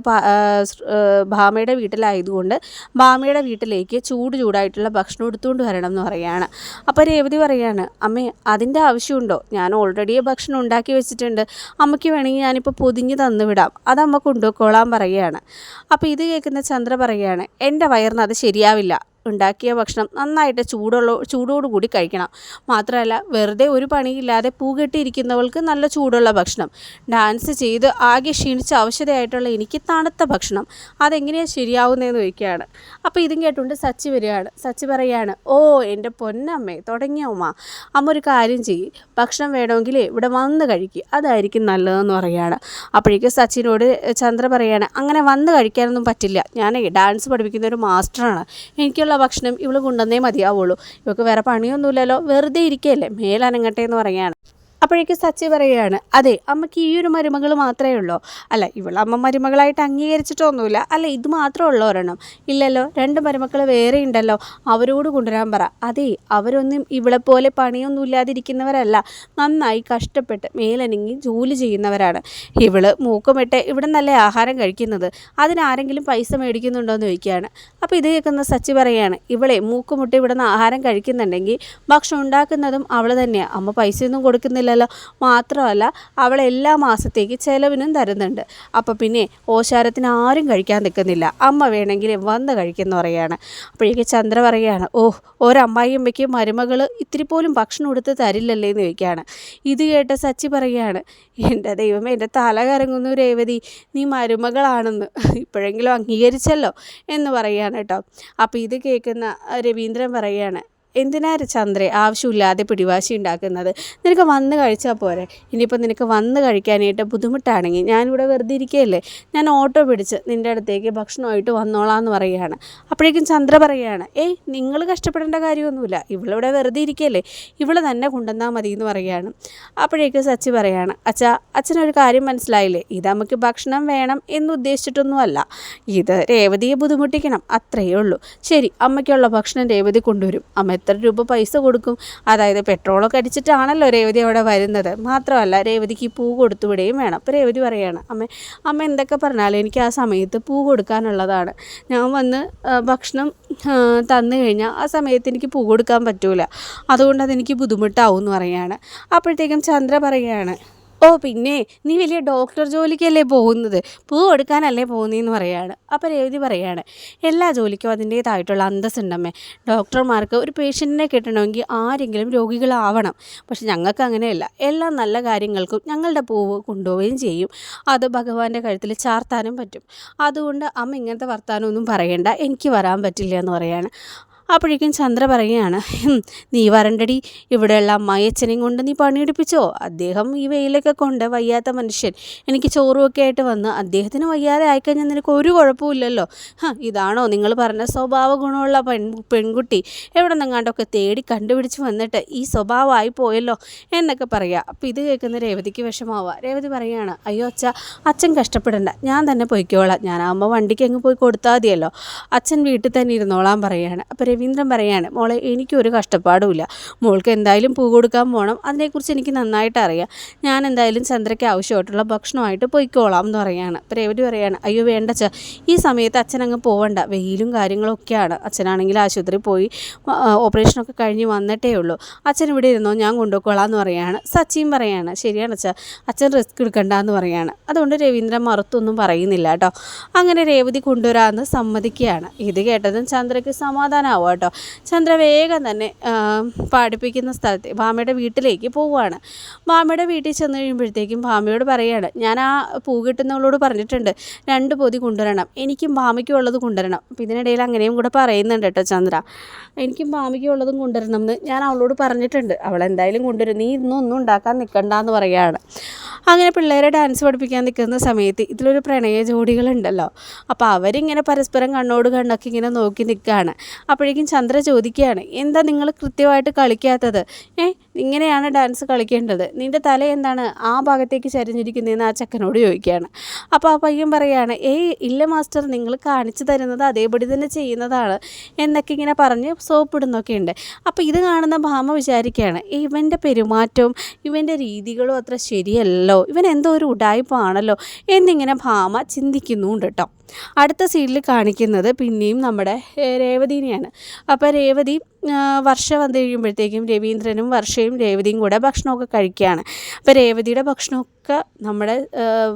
ഭാമയുടെ വീട്ടിലായതുകൊണ്ട് ഭാമയുടെ വീട്ടിലേക്ക് ചൂട് ചൂടായിട്ടുള്ള ഭക്ഷണം എടുത്തുകൊണ്ട് വരണം എന്ന് പറയുകയാണ്. അപ്പോൾ രേവതി പറയുകയാണ് അമ്മേ അതിന്റെ ആവശ്യമുണ്ടോ? ഞാൻ ഓൾറെഡി ഭക്ഷണം ഉണ്ടാക്കി വെച്ചിട്ടുണ്ട്. അമ്മയ്ക്ക് വേണമെങ്കിൽ ഞാനിപ്പോൾ പൊതിഞ്ഞ് തന്നു വിടാം. അത് അമ്മ കൊണ്ടുപോയിക്കോളാൻ പറയുകയാണ്. അപ്പോൾ ഇത് കേൾക്കുന്ന ചന്ദ്ര പറയുകയാണ് എന്റെ വയറിന് അത് ശരിയാവില്ല. ഉണ്ടാക്കിയ ഭക്ഷണം നന്നായിട്ട് ചൂടുള്ള ചൂടോടുകൂടി കഴിക്കണം. മാത്രമല്ല വെറുതെ ഒരു പണിയില്ലാതെ പൂ കെട്ടിയിരിക്കുന്നവൾക്ക് നല്ല ചൂടുള്ള ഭക്ഷണം. ഡാൻസ് ചെയ്ത് ആകെ ക്ഷീണിച്ച് അവശതയായിട്ടുള്ള എനിക്ക് തണുത്ത ഭക്ഷണം. അതെങ്ങനെയാണ് ശരിയാവുന്നതെന്ന് ചോദിക്കുകയാണ്. അപ്പോൾ ഇതും കേട്ടുകൊണ്ട് സച്ചി വരികയാണ്. സച്ചി പറയുകയാണ് ഓ എന്റെ പൊന്നമ്മേ തുടങ്ങിയ ഉമ്മ? അമ്മ ഒരു കാര്യം ചെയ്യും. ഭക്ഷണം വേണമെങ്കിൽ ഇവിടെ വന്ന് കഴിക്കുക അതായിരിക്കും നല്ലതെന്ന് പറയുകയാണ് അപ്പോഴേക്കും സച്ചിനോട് ചന്ദ്ര പറയുകയാണ് അങ്ങനെ വന്ന് കഴിക്കാനൊന്നും പറ്റില്ല. ഞാൻ ഡാൻസ് പഠിപ്പിക്കുന്ന ഒരു മാസ്റ്ററാണ്. എനിക്കുള്ള ഭക്ഷണം ഇവൾ കൊണ്ടുവന്നേ മതിയാവുള്ളൂ. ഇവൾക്ക് വേറെ പണിയൊന്നുമില്ലല്ലോ. വെറുതെ ഇരിക്കുകയല്ലേ മേലനങ്ങട്ടെ എന്ന് പറയുകയാണ്. അപ്പോഴേക്കും സച്ചി പറയുകയാണ് അതെ അമ്മയ്ക്ക് ഈ ഒരു മരുമകൾ മാത്രമേ ഉള്ളൂ. അല്ല ഇവൾ അമ്മ മരുമകളായിട്ട് അംഗീകരിച്ചിട്ടൊന്നുമില്ല. അല്ല ഇത് മാത്രമേ ഉള്ളൂ ഒരെണ്ണം ഇല്ലല്ലോ രണ്ട് മരുമക്കൾ വേറെ ഉണ്ടല്ലോ. അവരോട് കൊണ്ടുവരാൻ പറ. അതെ അവരൊന്നും ഇവളെപ്പോലെ പണിയൊന്നും ഇല്ലാതിരിക്കുന്നവരല്ല. നന്നായി കഷ്ടപ്പെട്ട് മേലനങ്ങി ജോലി ചെയ്യുന്നവരാണ്. ഇവൾ മൂക്കുമിട്ട് ഇവിടെ നല്ല ആഹാരം കഴിക്കുന്നത്. അതിനാരെങ്കിലും പൈസ മേടിക്കുന്നുണ്ടോ എന്ന് ചോദിക്കുകയാണ്. അപ്പോൾ ഇത് കേൾക്കുന്ന സച്ചി പറയുകയാണ് ഇവളെ മൂക്കുമുട്ടി ഇവിടെ നിന്ന് ആഹാരം കഴിക്കുന്നുണ്ടെങ്കിൽ ഭക്ഷണം ഉണ്ടാക്കുന്നതും അവൾ തന്നെയാണ് അമ്മ പൈസയൊന്നും കൊടുക്കുന്നില്ലല്ലോ മാത്രമല്ല അവൾ എല്ലാ മാസത്തേക്ക് ചിലവിനും തരുന്നുണ്ട്. അപ്പോൾ പിന്നെ ഓശാരത്തിന് ആരും കഴിക്കാൻ നിൽക്കുന്നില്ല. അമ്മ വേണമെങ്കിൽ വന്ന് കഴിക്കുന്നു പറയുകയാണ് അപ്പോഴേക്ക് ചന്ദ്ര പറയുകയാണ് ഓ ഒരമ്മായിയമ്മയ്ക്ക് മരുമകൾ ഇത്തിരി പോലും ഭക്ഷണം എടുത്ത് തരില്ലല്ലേ? എന്ന് ചോദിക്കുകയാണ്. ഇത് കേട്ട സച്ചി പറയുകയാണ് എന്റെ ദൈവമേ എന്റെ തല കറങ്ങുന്നു രേവതി. നീ മരുമകളാണെന്ന്. ഇപ്പോഴെങ്കിലും അംഗീകരിച്ചല്ലോ? എന്ന് പറയുകയാണ് കേട്ടോ. അപ്പോൾ ഇത് കേൾക്കുന്ന രവീന്ദ്രൻ പറയുകയാണ് എന്തിനാ ചന്ദ്രേ ആവശ്യമില്ലാതെ പിടിവാശി ഉണ്ടാക്കുന്നത്? നിനക്ക് വന്ന് കഴിച്ചാൽ പോരെ. ഇനിയിപ്പോൾ നിനക്ക് വന്ന് കഴിക്കാനായിട്ട് ബുദ്ധിമുട്ടാണെങ്കിൽ ഞാനിവിടെ വെറുതെ ഇരിക്കുകയല്ലേ? ഞാൻ ഓട്ടോ പിടിച്ച് നിന്റെ അടുത്തേക്ക് ഭക്ഷണമായിട്ട് വന്നോളാം എന്ന് പറയുകയാണ്. അപ്പോഴേക്കും ചന്ദ്ര പറയുകയാണ് ഏയ് നിങ്ങൾ കഷ്ടപ്പെടേണ്ട കാര്യമൊന്നുമില്ല. ഇവളിവിടെ വെറുതെ ഇരിക്കുകയല്ലേ? ഇവൾ തന്നെ കൊണ്ടുവന്നാൽ മതി എന്ന് പറയുകയാണ്. അപ്പോഴേക്കും സച്ചി പറയാണ് അച്ഛാ അച്ഛനൊരു കാര്യം മനസ്സിലായില്ലേ? ഇത് നമുക്ക് ഭക്ഷണം വേണം എന്ന് ഉദ്ദേശിച്ചിട്ടൊന്നുമല്ല. ഇത് രേവതിയെ ബുദ്ധിമുട്ടിക്കണം അത്രയേ ഉള്ളൂ. ശരി അമ്മയ്ക്കുള്ള ഭക്ഷണം രേവതി കൊണ്ടുവരും. അമ്മ എത്ര രൂപ പൈസ കൊടുക്കും? അതായത് പെട്രോളൊക്കെ അടിച്ചിട്ടാണല്ലോ രേവതി അവിടെ വരുന്നത്. മാത്രമല്ല രേവതിക്ക് പൂ കൊടുത്തുവിടുകയും വേണം. അപ്പോൾ രേവതി പറയാണ് അമ്മ അമ്മ എന്തൊക്കെ പറഞ്ഞാലും എനിക്ക് ആ സമയത്ത് പൂ കൊടുക്കാനുള്ളതാണ്. ഞാൻ വന്ന് ഭക്ഷണം തന്നു കഴിഞ്ഞാൽ ആ സമയത്ത് എനിക്ക് പൂ കൊടുക്കാൻ പറ്റൂല. അതുകൊണ്ട് അതെനിക്ക് ബുദ്ധിമുട്ടാവും എന്ന് പറയുകയാണ് അപ്പോഴത്തേക്കും ചന്ദ്ര പറയുകയാണ് ഓ പിന്നെ നീ വലിയ ഡോക്ടർ ജോലിക്കല്ലേ പോകുന്നത്? പൂ കൊടുക്കാനല്ലേ പോകുന്നതെന്ന് പറയാണ്. അപ്പോൾ രേവതി പറയാണ് എല്ലാ ജോലിക്കും അതിന്റേതായിട്ടുള്ള അന്തസ്സുണ്ടമ്മേ. ഡോക്ടർമാർക്ക് ഒരു പേഷ്യന്റിനെ കിട്ടണമെങ്കിൽ ആരെങ്കിലും രോഗികളാവണം. പക്ഷെ ഞങ്ങൾക്ക് അങ്ങനെയല്ല. എല്ലാ നല്ല കാര്യങ്ങൾക്കും ഞങ്ങളുടെ പൂവ് കൊണ്ടുപോവുകയും ചെയ്യും. അത് ഭഗവാന്റെ കഴുത്തിൽ ചാർത്താനും പറ്റും. അതുകൊണ്ട് അമ്മ ഇങ്ങനത്തെ വർത്താനമൊന്നും പറയണ്ട. എനിക്ക് വരാൻ പറ്റില്ല എന്ന് പറയാണ്. അപ്പോഴേക്കും ചന്ദ്ര പറയുകയാണ് നീ വരണ്ടടി. ഇവിടെയുള്ള അമ്മായിയച്ഛനെയും കൊണ്ട് നീ പണിയെടുപ്പിച്ചോ? അദ്ദേഹം ഈ വെയിലൊക്കെ കൊണ്ട് വയ്യാത്ത മനുഷ്യൻ. എനിക്ക് ചോറുമൊക്കെ ആയിട്ട് വന്ന് അദ്ദേഹത്തിന് വയ്യാതെ ആയിക്കഴിഞ്ഞാൽ നിനക്ക് ഒരു കുഴപ്പമില്ലല്ലോ ഇതാണോ നിങ്ങൾ പറഞ്ഞ സ്വഭാവ ഗുണമുള്ള പെൺ പെൺകുട്ടി? എവിടെ നിന്നെങ്ങാണ്ടൊക്കെ തേടി കണ്ടുപിടിച്ച് വന്നിട്ട് ഈ സ്വഭാവമായി പോയല്ലോ എന്നൊക്കെ പറയുക. അപ്പം ഇത് കേൾക്കുന്ന രേവതിക്ക് വിഷമാവുക രേവതി പറയുകയാണ് അയ്യോ അച്ഛ അച്ഛൻ കഷ്ടപ്പെടണ്ട. ഞാൻ തന്നെ പൊയ്ക്കോളാം. ഞാനാകുമ്പോൾ വണ്ടിക്ക് അങ്ങ് പോയി കൊടുത്താൽ മതിയല്ലോ. അച്ഛൻ വീട്ടിൽ തന്നെ ഇരുന്നോളാൻ പറയുകയാണ്. അപ്പോൾ രവീന്ദ്രൻ പറയാണ് മോളെ എനിക്കൊരു കഷ്ടപ്പാടുമില്ല. മോൾക്ക് എന്തായാലും പൂ കൊടുക്കാൻ പോകണം അതിനെക്കുറിച്ച് എനിക്ക് നന്നായിട്ട് അറിയാം. ഞാൻ എന്തായാലും ചന്ദ്രയ്ക്ക് ആവശ്യമായിട്ടുള്ള ഭക്ഷണമായിട്ട് പൊയ്ക്കോളാം എന്ന് പറയുകയാണ് അപ്പോൾ രേവതി പറയാണ് അയ്യോ വേണ്ട ച ഈ സമയത്ത് അച്ഛൻ അങ്ങ് പോവണ്ട. വെയിലും കാര്യങ്ങളൊക്കെയാണ്. അച്ഛനാണെങ്കിൽ ആശുപത്രി പോയി ഓപ്പറേഷനൊക്കെ കഴിഞ്ഞ് വന്നിട്ടേ ഉള്ളൂ. അച്ഛൻ ഇവിടെ ഇരുന്നോ? ഞാൻ കൊണ്ടുപോയിക്കോളാം എന്ന് പറയാണ്. സച്ചിയും പറയാണ് ശരിയാണ് അച്ഛ. അച്ഛൻ റിസ്ക് എടുക്കണ്ട എന്ന് പറയാണ്. അതുകൊണ്ട് രവീന്ദ്രൻ മറുത്തൊന്നും പറയുന്നില്ല കേട്ടോ. അങ്ങനെ രേവതി കൊണ്ടുവരാമെന്ന് സമ്മതിക്കുകയാണ്. ഇത് കേട്ടതും ചന്ദ്രയ്ക്ക് സമാധാനമാവും കേട്ടോ ചന്ദ്ര വേഗം തന്നെ പാടിപ്പിക്കുന്ന സ്ഥലത്ത് ഭാമയുടെ വീട്ടിലേക്ക് പോവുകയാണ് ഭാമയുടെ വീട്ടിൽ ചെന്ന് കഴിയുമ്പോഴത്തേക്കും ഭാമയോട് പറയുകയാണ് ഞാൻ ആ പൂ കിട്ടുന്നവളോട് പറഞ്ഞിട്ടുണ്ട് രണ്ട് പൊതി കൊണ്ടുവരണം. എനിക്കും ഭാമയ്ക്കും ഉള്ളത് കൊണ്ടുവരണം. അപ്പം ഇതിനിടയിൽ അങ്ങനെയും കൂടെ പറയുന്നുണ്ട് കേട്ടോ ചന്ദ്ര. എനിക്കും ഭാമയ്ക്കും ഉള്ളതും കൊണ്ടുവരണം എന്ന് ഞാൻ അവളോട് പറഞ്ഞിട്ടുണ്ട്. അവൾ എന്തായാലും കൊണ്ടുവരും. നീ ഇന്നും ഉണ്ടാക്കാൻ നിൽക്കണ്ട എന്ന് പറയുകയാണ് അങ്ങനെ പിള്ളേരെ ഡാൻസ് പഠിപ്പിക്കാൻ നിൽക്കുന്ന സമയത്ത് ഇതിലൊരു പ്രണയ ജോഡികളുണ്ടല്ലോ. അപ്പോൾ അവരിങ്ങനെ പരസ്പരം കണ്ണോട് കണ്ണൊക്കെ ഇങ്ങനെ നോക്കി നിൽക്കുകയാണ്. അപ്പോഴേക്കും ചന്ദ്ര ചോദിക്കുകയാണ് എന്താ നിങ്ങൾ കൃത്യമായിട്ട് കളിക്കാത്തത്? ഏ ഇങ്ങനെയാണ് ഡാൻസ് കളിക്കേണ്ടത്? നിന്റെ തല എന്താണ് ആ ഭാഗത്തേക്ക് ചരിഞ്ഞിരിക്കുന്നതെന്ന് ആ ചക്കനോട് ചോദിക്കുകയാണ്. അപ്പോൾ ആ പയ്യൻ പറയുകയാണ് ഏയ് ഇല്ല മാസ്റ്റർ നിങ്ങൾ കാണിച്ചു തരുന്നത് അതേപടി തന്നെ ചെയ്യുന്നതാണ് എന്നൊക്കെ ഇങ്ങനെ പറഞ്ഞ് സോപ്പിടുന്നൊക്കെ ഉണ്ട്. അപ്പോൾ ഇത് കാണുന്ന ഭാമ വിചാരിക്കുകയാണ് ഇവന്റെ പെരുമാറ്റവും ഇവന്റെ രീതികളും അത്ര ശരിയല്ലോ ഇവൻ എന്തോ ഒരു ഉടായ്പാണല്ലോ എന്നിങ്ങനെ ഭാമ ചിന്തിക്കുന്നുണ്ട് കേട്ടോ അടുത്ത സീനിൽ കാണിക്കുന്നത് പിന്നെയും നമ്മുടെ രേവതിനെയാണ്. അപ്പോൾ രേവതി വർഷം വന്നു കഴിയുമ്പോഴത്തേക്കും രവീന്ദ്രനും വർഷയും രേവതിയും കൂടെ ഭക്ഷണമൊക്കെ കഴിക്കുകയാണ്. അപ്പോൾ രേവതിയുടെ ഭക്ഷണമൊക്കെ നമ്മുടെ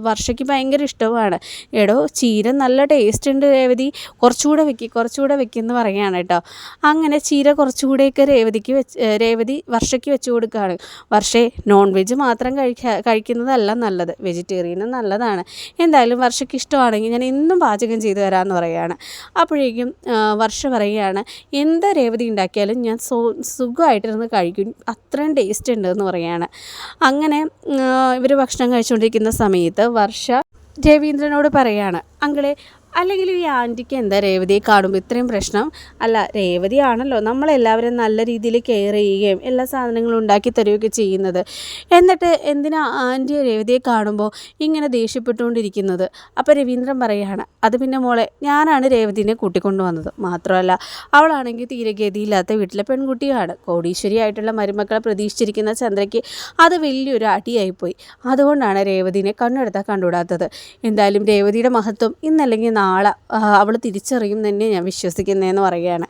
വർഷയ്ക്ക് ഭയങ്കര ഇഷ്ടമാണ്. എടോ ചീര നല്ല ടേസ്റ്റ് ഉണ്ട് രേവതി. കുറച്ചുകൂടെ വെക്കി കുറച്ചുകൂടെ വെക്കിയെന്ന് പറയുകയാണ് കേട്ടോ. അങ്ങനെ ചീര കുറച്ചുകൂടെയൊക്കെ രേവതിക്ക് വെച്ച് രേവതി വർഷയ്ക്ക് വെച്ച് കൊടുക്കുകയാണ്. വർഷേ നോൺ വെജ് മാത്രം കഴിക്കാ കഴിക്കുന്നതല്ല നല്ലത്. വെജിറ്റേറിയനും നല്ലതാണ്. എന്തായാലും വർഷയ്ക്ക് ഇഷ്ടമാണെങ്കിൽ ഞാൻ എന്നും പാചകം ചെയ്തു തരാമെന്ന് പറയുകയാണ്. അപ്പോഴേക്കും വർഷ പറയുകയാണ് എന്ത് രേവതി ഉണ്ടാക്കിയാലും ഞാൻ സോ സുഖമായിട്ടിരുന്ന് കഴിക്കും. അത്രയും ടേസ്റ്റ് ഉണ്ട് എന്ന് പറയുകയാണ്. അങ്ങനെ ഇവർ ഭക്ഷണം കഴിച്ചുകൊണ്ടിരിക്കുന്ന സമയത്ത് വർഷ രവീന്ദ്രനോട് പറയാണ് അങ്കിളെ അല്ലെങ്കിൽ ഈ ആന്റിക്ക് എന്താ രേവതിയെ കാണുമ്പോൾ ഇത്രയും പ്രശ്നം? അല്ല രേവതിയാണല്ലോ നമ്മളെല്ലാവരും നല്ല രീതിയിൽ കെയർ ചെയ്യുകയും എല്ലാ സാധനങ്ങളും ഉണ്ടാക്കി തരികയൊക്കെ ചെയ്യുന്നത്. എന്നിട്ട് എന്തിനാ ആന്റിയെ രേവതിയെ കാണുമ്പോൾ ഇങ്ങനെ ദേഷ്യപ്പെട്ടുകൊണ്ടിരിക്കുന്നത്? അപ്പോൾ രവീന്ദ്രൻ പറയുകയാണ് അത് പിന്നെ മോളെ ഞാനാണ് രേവതിനെ കൂട്ടിക്കൊണ്ടു വന്നത് മാത്രമല്ല അവളാണെങ്കിൽ തീരെ ഗതിയില്ലാത്ത വീട്ടിലെ പെൺകുട്ടിയാണ്. കോടീശ്വരിയായിട്ടുള്ള മരുമക്കളെ പ്രതീക്ഷിച്ചിരിക്കുന്ന ചന്ദ്രയ്ക്ക് അത് വലിയൊരു അടിയായിപ്പോയി. അതുകൊണ്ടാണ് രേവതിനെ കണ്ണെടുത്താൽ കണ്ടുകൂടാത്തത്. എന്തായാലും രേവതിയുടെ മഹത്വം ഇന്നല്ലെങ്കിൽ നാളെ അവൾ തിരിച്ചറിയും തന്നെ ഞാൻ വിശ്വസിക്കുന്നതെന്ന് പറയുകയാണ്.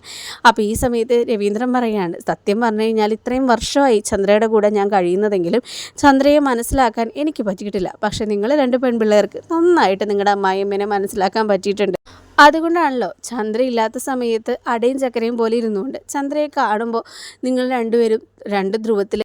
അപ്പോൾ ഈ സമയത്ത് രവീന്ദ്രൻ പറയുകയാണ് സത്യം പറഞ്ഞു കഴിഞ്ഞാൽ ഇത്രയും വർഷമായി ചന്ദ്രയുടെ കൂടെ ഞാൻ കഴിയുന്നതെങ്കിലും ചന്ദ്രയെ മനസ്സിലാക്കാൻ എനിക്ക് പറ്റിയിട്ടില്ല. പക്ഷേ നിങ്ങൾ രണ്ട് പെൺപിള്ളേർക്ക് നന്നായിട്ട് നിങ്ങളുടെ അമ്മായിയമ്മേനെ മനസ്സിലാക്കാൻ പറ്റിയിട്ടുണ്ട്. അതുകൊണ്ടാണല്ലോ ചന്ദ്ര ഇല്ലാത്ത സമയത്ത് അടയും ചക്കരയും പോലെ ഇരുന്നുകൊണ്ട് ചന്ദ്രയെ കാണുമ്പോൾ നിങ്ങൾ രണ്ടുപേരും രണ്ട് ധ്രുവത്തിൽ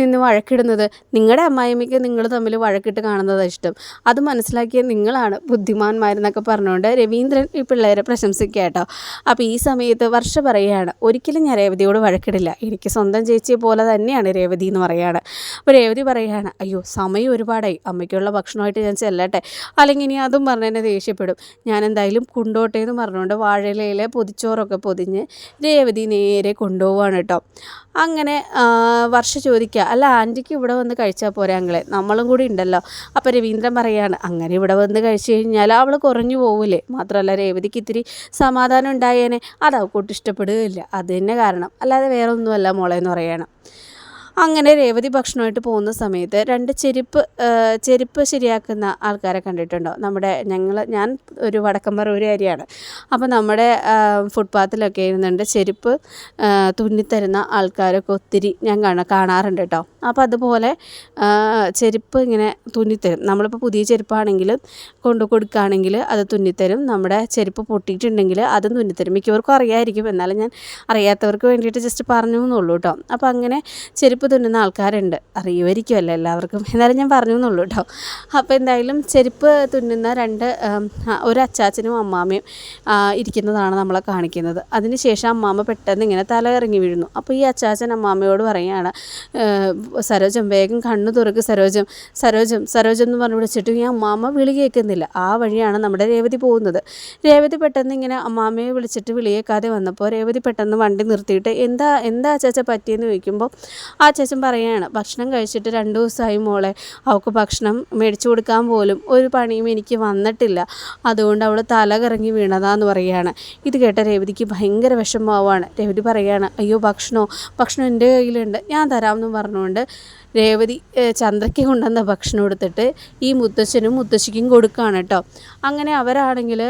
നിന്ന് വഴക്കിടുന്നത്. നിങ്ങളുടെ അമ്മായിമ്മയ്ക്ക് നിങ്ങൾ തമ്മിൽ വഴക്കിട്ട് കാണുന്നതാണ് ഇഷ്ടം. അത് മനസ്സിലാക്കിയ നിങ്ങളാണ് ബുദ്ധിമാന്മാരെന്നൊക്കെ പറഞ്ഞുകൊണ്ട് രവീന്ദ്രൻ ഈ പിള്ളേരെ പ്രശംസിക്കുക കേട്ടോ അപ്പോൾ ഈ സമയത്ത് വർഷ പറയുകയാണ് ഒരിക്കലും ഞാൻ രേവതിയോട് വഴക്കിടില്ല. എനിക്ക് സ്വന്തം ചേച്ചിയെ പോലെ തന്നെയാണ് രേവതി എന്ന് പറയുകയാണ് അപ്പോൾ രേവതി പറയുകയാണ് അയ്യോ സമയം ഒരുപാടായി. അമ്മയ്ക്കുള്ള ഭക്ഷണമായിട്ട് ഞാൻ ചെല്ലട്ടെ. അല്ലെങ്കിൽ ഇനി അതും പറഞ്ഞ് എന്നെ ദേഷ്യപ്പെടും. ഞാൻ എന്തായാലും കൊണ്ടോട്ടെ എന്ന് പറഞ്ഞുകൊണ്ട് വാഴയിലയിലെ പൊതിച്ചോറൊക്കെ പൊതിഞ്ഞ് രേവതി നേരെ കൊണ്ടുപോവാണ് കേട്ടോ അങ്ങനെ വർഷ ചോദിക്കുക അല്ല ആന്റിക്ക് ഇവിടെ വന്ന് കഴിച്ചാൽ പോരെ അങ്ങളെ. നമ്മളും കൂടി ഉണ്ടല്ലോ. അപ്പോൾ രവീന്ദ്രൻ പറയാണ് അങ്ങനെ ഇവിടെ വന്ന് കഴിച്ചു കഴിഞ്ഞാൽ അവൾ കുറഞ്ഞു പോവില്ലേ മാത്രമല്ല രേവതിക്ക് ഇത്തിരി സമാധാനം ഉണ്ടായേനെ. അത് അവൾക്കൊട്ട് ഇഷ്ടപ്പെടുകയില്ല. അത് തന്നെ കാരണം. അല്ലാതെ വേറെ ഒന്നുമല്ല മോളെ എന്ന് പറയണം. അങ്ങനെ രേവതി ഭക്ഷണമായിട്ട് പോകുന്ന സമയത്ത് രണ്ട് ചെരുപ്പ് ചെരുപ്പ് ശരിയാക്കുന്ന ആൾക്കാരെ കണ്ടിട്ടുണ്ടോ? നമ്മുടെ ഞങ്ങൾ ഞാൻ ഒരു വടക്കമ്പറൂരുകാരിയാണ് അപ്പോൾ നമ്മുടെ ഫുട്പാത്തിലൊക്കെ ഇരുന്നുണ്ട് ചെരുപ്പ് തുന്നിത്തരുന്ന ആൾക്കാരൊക്കെ ഒത്തിരി ഞാൻ കാണാ കാണാറുണ്ട് കേട്ടോ. അപ്പോൾ അതുപോലെ ചെരുപ്പ് ഇങ്ങനെ തുന്നിത്തരും. നമ്മളിപ്പോൾ പുതിയ ചെരുപ്പാണെങ്കിലും കൊണ്ടു കൊടുക്കുകയാണെങ്കിൽ അത് തുന്നിത്തരും. നമ്മുടെ ചെരുപ്പ് പൊട്ടിയിട്ടുണ്ടെങ്കിൽ അതും തുന്നിത്തരും. മിക്കവർക്കും അറിയായിരിക്കും. എന്നാലും ഞാൻ അറിയാത്തവർക്ക് വേണ്ടിയിട്ട് ജസ്റ്റ് പറഞ്ഞു എന്നുള്ളൂ കേട്ടോ. അപ്പോൾ അങ്ങനെ ചെരുപ്പ് തുന്നുന്ന ആൾക്കാരുണ്ട്. അറിയുമായിരിക്കുമല്ലോ എല്ലാവർക്കും. എന്നാലും ഞാൻ പറഞ്ഞു എന്നുള്ളൂ കേട്ടോ. അപ്പോൾ എന്തായാലും ചെരുപ്പ് തുന്നുന്ന രണ്ട് ഒരു അച്ചാച്ചനും അമ്മാമ്മയും ഇരിക്കുന്നതാണ് നമ്മളെ കാണിക്കുന്നത്. അതിനുശേഷം അമ്മാമ്മ പെട്ടെന്ന് ഇങ്ങനെ തല ഇറങ്ങി വീഴുന്നു. അപ്പോൾ ഈ അച്ചാച്ചൻ അമ്മാമ്മയോട് പറയുകയാണ് "ഏഹ്, സരോജം വേഗം കണ്ണു തുറക്ക് സരോജം. സരോജം സരോജം എന്ന് പറഞ്ഞ് വിളിച്ചിട്ട് ഈ അമ്മാമ്മ വിളി കേൾക്കുന്നില്ല. ആ വഴിയാണ് നമ്മുടെ രേവതി പോകുന്നത്. രേവതി പെട്ടെന്ന് ഇങ്ങനെ അമ്മാമ്മയെ വിളിച്ചിട്ട് വിളിയേക്കാതെ വന്നപ്പോൾ രേവതി പെട്ടെന്ന് വണ്ടി നിർത്തിയിട്ട് എന്താ എന്താ അച്ചാച്ച പറ്റിയെന്ന് ചോദിക്കുമ്പോൾ ആ ചേച്ചൻ പറയുകയാണ് ഭക്ഷണം കഴിച്ചിട്ട് രണ്ട് ദിവസമായി മോളെ അവൾക്ക് ഭക്ഷണം മേടിച്ചു കൊടുക്കാൻ പോലും ഒരു പണിയും എനിക്ക് വന്നിട്ടില്ല. അതുകൊണ്ട് അവൾ തല കറങ്ങി വീണതാന്ന് പറയുകയാണ് ഇത് കേട്ട രേവതിക്ക് ഭയങ്കര വിഷമമാവാണ് രേവതി പറയുകയാണ് അയ്യോ ഭക്ഷണോ ഭക്ഷണം എന്റെ കയ്യിലുണ്ട് ഞാൻ തരാമെന്നും പറഞ്ഞുകൊണ്ട് രേവതി ചന്ദ്രയ്ക്ക് കൊണ്ടുവന്ന ഭക്ഷണം എടുത്തിട്ട് ഈ മുത്തശ്ശനും മുത്തശ്ശിക്കും കൊടുക്കുകയാണ് കേട്ടോ അങ്ങനെ അവരാണെങ്കിൽ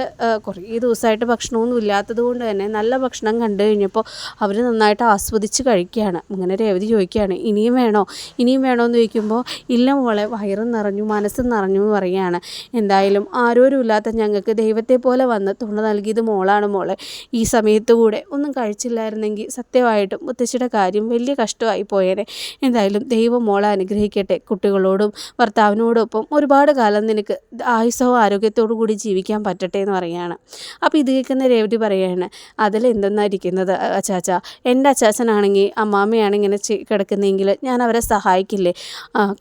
കുറേ ദിവസമായിട്ട് ഭക്ഷണമൊന്നും ഇല്ലാത്തത് കൊണ്ട് തന്നെ നല്ല ഭക്ഷണം കണ്ടു കഴിഞ്ഞപ്പോൾ അവർ നന്നായിട്ട് ആസ്വദിച്ച് കഴിക്കുകയാണ്. അങ്ങനെ രേവതി ചോദിക്കുകയാണ് ഇനിയും വേണോ? ഇനിയും വേണോ? എന്ന് ചോദിക്കുമ്പോൾ ഇല്ല മോളെ വയറും നിറഞ്ഞു മനസ്സും നിറഞ്ഞു എന്ന് പറയുകയാണ്. എന്തായാലും ആരോരും ഇല്ലാത്ത ഞങ്ങൾക്ക് ദൈവത്തെ പോലെ വന്ന് തുണ നൽകിയത് മോളാണ് മോളെ. ഈ സമയത്ത് കൂടെ ഒന്നും കഴിച്ചില്ലായിരുന്നെങ്കിൽ സത്യമായിട്ടും മുത്തശ്ശിയുടെ കാര്യം വലിയ കഷ്ടമായി പോയേനെ എന്തായാലും ദൈവം മോളെ അനുഗ്രഹിക്കട്ടെ. കുട്ടികളോടും ഭർത്താവിനോടൊപ്പം ഒരുപാട് കാലം നിനക്ക് ആയുസവും ആരോഗ്യത്തോടു കൂടി ജീവിക്കാൻ പറ്റട്ടെ എന്ന് പറയുകയാണ്. അപ്പോൾ ഇത് കേൾക്കുന്ന രേവതി പറയുകയാണ് അതിൽ എന്തെന്നായിരിക്കുന്നത് അച്ചാച്ച എന്റെ അച്ചാച്ചനാണെങ്കിൽ അമ്മാമ്മയാണ് ഇങ്ങനെ കിടക്കുന്നതെങ്കിൽ ഞാൻ അവരെ സഹായിക്കില്ലേ?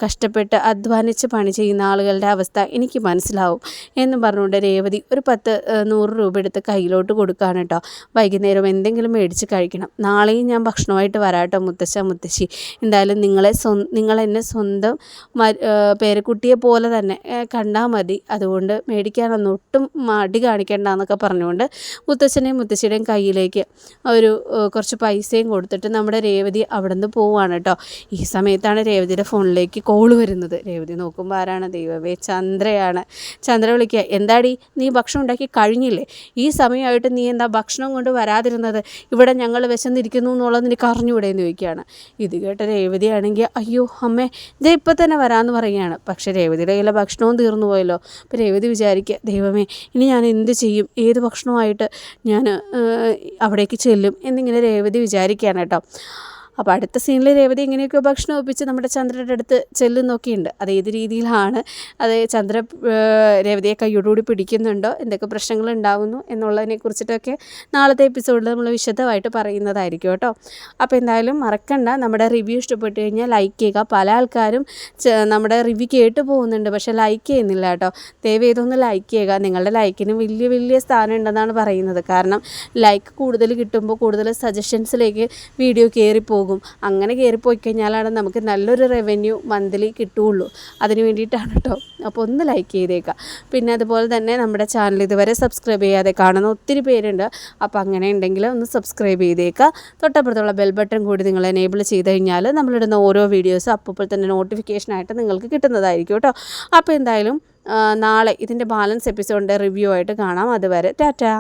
കഷ്ടപ്പെട്ട് അധ്വാനിച്ച് പണി ചെയ്യുന്ന ആളുകളുടെ അവസ്ഥ എനിക്ക് മനസ്സിലാവും. എന്ന് പറഞ്ഞുകൊണ്ട് രേവതി ഒരു പത്ത് നൂറ് രൂപ എടുത്ത് കയ്യിലോട്ട് കൊടുക്കുകയാണ് കേട്ടോ. വൈകുന്നേരം എന്തെങ്കിലും മേടിച്ച് കഴിക്കണം. നാളെയും ഞാൻ ഭക്ഷണമായിട്ട് വരാട്ടോ മുത്തശ്ശ മുത്തശ്ശി. എന്തായാലും നിങ്ങളെ നിങ്ങൾ എന്നെ സ്വന്തം പേരക്കുട്ടിയെ പോലെ തന്നെ കണ്ടാൽ മതി. അതുകൊണ്ട് മേടിക്കാനൊന്നും ഒട്ടും മടി കാണിക്കേണ്ട എന്നൊക്കെ പറഞ്ഞുകൊണ്ട് മുത്തച്ഛനെയും മുത്തശ്ശിയുടെയും കയ്യിലേക്ക് ഒരു കുറച്ച് പൈസയും കൊടുത്തിട്ട് നമ്മുടെ രേവതി അവിടെ നിന്ന് പോവുകയാണ് കേട്ടോ ഈ സമയത്താണ് രേവതിയുടെ ഫോണിലേക്ക് കോൾ വരുന്നത്. രേവതി നോക്കുമ്പോൾ ആരാണ്? ദൈവമേ ചന്ദ്രയാണ്. ചന്ദ്ര വിളിക്കുക എന്താടി? നീ ഭക്ഷണം ഉണ്ടാക്കി കഴിഞ്ഞില്ലേ? ഈ സമയമായിട്ട് നീ എന്താ ഭക്ഷണം കൊണ്ട് വരാതിരുന്നത്? ഇവിടെ ഞങ്ങൾ വിശന്നിരിക്കുന്നു എന്നുള്ളത് നിനക്ക് അറിഞ്ഞുകൂടെ എന്ന് ചോദിക്കുകയാണ്. ഇത് കേട്ട രേവതിയാണെങ്കിൽ അയ്യോ അമ്മേ ഇതേ ഇപ്പം തന്നെ വരാമെന്ന് പറയുകയാണ്. പക്ഷേ രേവതിയുടെ കയ്യിലെ ഭക്ഷണവും തീർന്നു പോയല്ലോ. അപ്പോൾ രേവതി വിചാരിക്കുക ദൈവമേ ഇനി ഞാൻ എന്ത് ചെയ്യും? ഏത് ഭക്ഷണമായിട്ട് ഞാൻ അവിടേക്ക് ചെല്ലും എന്നിങ്ങനെ രേവതി വിചാരിക്കുകയാണ് കേട്ടോ. അപ്പോൾ അടുത്ത സീനിൽ രേവതി എങ്ങനെയൊക്കെ ഭക്ഷണം ഒപ്പിച്ച് നമ്മുടെ ചന്ദ്രയുടെ അടുത്ത് ചെല്ലുന്നൊക്കെയുണ്ട്. അത് ഏത് രീതിയിലാണ്? അത് ചന്ദ്ര രേവതിയെ കൈയോടുകൂടി പിടിക്കുന്നുണ്ടോ? എന്തൊക്കെ പ്രശ്നങ്ങൾ ഉണ്ടാകുന്നു എന്നുള്ളതിനെ കുറിച്ചിട്ടൊക്കെ നാളത്തെ എപ്പിസോഡിൽ നമ്മൾ വിശദമായിട്ട് പറയുന്നതായിരിക്കും കേട്ടോ. അപ്പോൾ എന്തായാലും മറക്കണ്ട. നമ്മുടെ റിവ്യൂ ഇഷ്ടപ്പെട്ടു കഴിഞ്ഞാൽ ലൈക്ക് ചെയ്യുക. പല ആൾക്കാരും നമ്മുടെ റിവ്യൂ കേട്ട് പോകുന്നുണ്ട് പക്ഷേ ലൈക്ക് ചെയ്യുന്നില്ല കേട്ടോ. ദയവ് ചെയ്തൊന്ന് ലൈക്ക് ചെയ്യുക. നിങ്ങളുടെ ലൈക്കിന് വലിയ വലിയ സ്ഥാനം ഉണ്ടെന്നാണ് പറയുന്നത്. കാരണം ലൈക്ക് കൂടുതൽ കിട്ടുമ്പോൾ കൂടുതൽ സജഷൻസിലേക്ക് വീഡിയോ കയറിപ്പോകും. പോകും. അങ്ങനെ കയറിപ്പോയി കഴിഞ്ഞാലാണ് നമുക്ക് നല്ലൊരു റവന്യൂ മന്ത്ലി കിട്ടുകയുള്ളൂ. അതിന് വേണ്ടിയിട്ടാണ് കേട്ടോ. അപ്പോൾ ഒന്ന് ലൈക്ക് ചെയ്തേക്കാം. പിന്നെ അതുപോലെ തന്നെ നമ്മുടെ ചാനൽ ഇതുവരെ സബ്സ്ക്രൈബ് ചെയ്യാതെ കാണുന്ന ഒത്തിരി പേരുണ്ട്. അപ്പോൾ അങ്ങനെ ഉണ്ടെങ്കിൽ ഒന്ന് സബ്സ്ക്രൈബ് ചെയ്തേക്കുക തൊട്ടപ്പുറത്തുള്ള ബെൽ ബട്ടൺ കൂടി നിങ്ങൾ എനേബിൾ ചെയ്ത് കഴിഞ്ഞാൽ നമ്മളിടുന്ന ഓരോ വീഡിയോസും അപ്പോൾ തന്നെ നോട്ടിഫിക്കേഷനായിട്ട് നിങ്ങൾക്ക് കിട്ടുന്നതായിരിക്കും കേട്ടോ. അപ്പോൾ എന്തായാലും നാളെ ഇതിന്റെ ബാലൻസ് എപ്പിസോഡിന്റെ റിവ്യൂ ആയിട്ട് കാണാം. അതുവരെ ടാറ്റാ.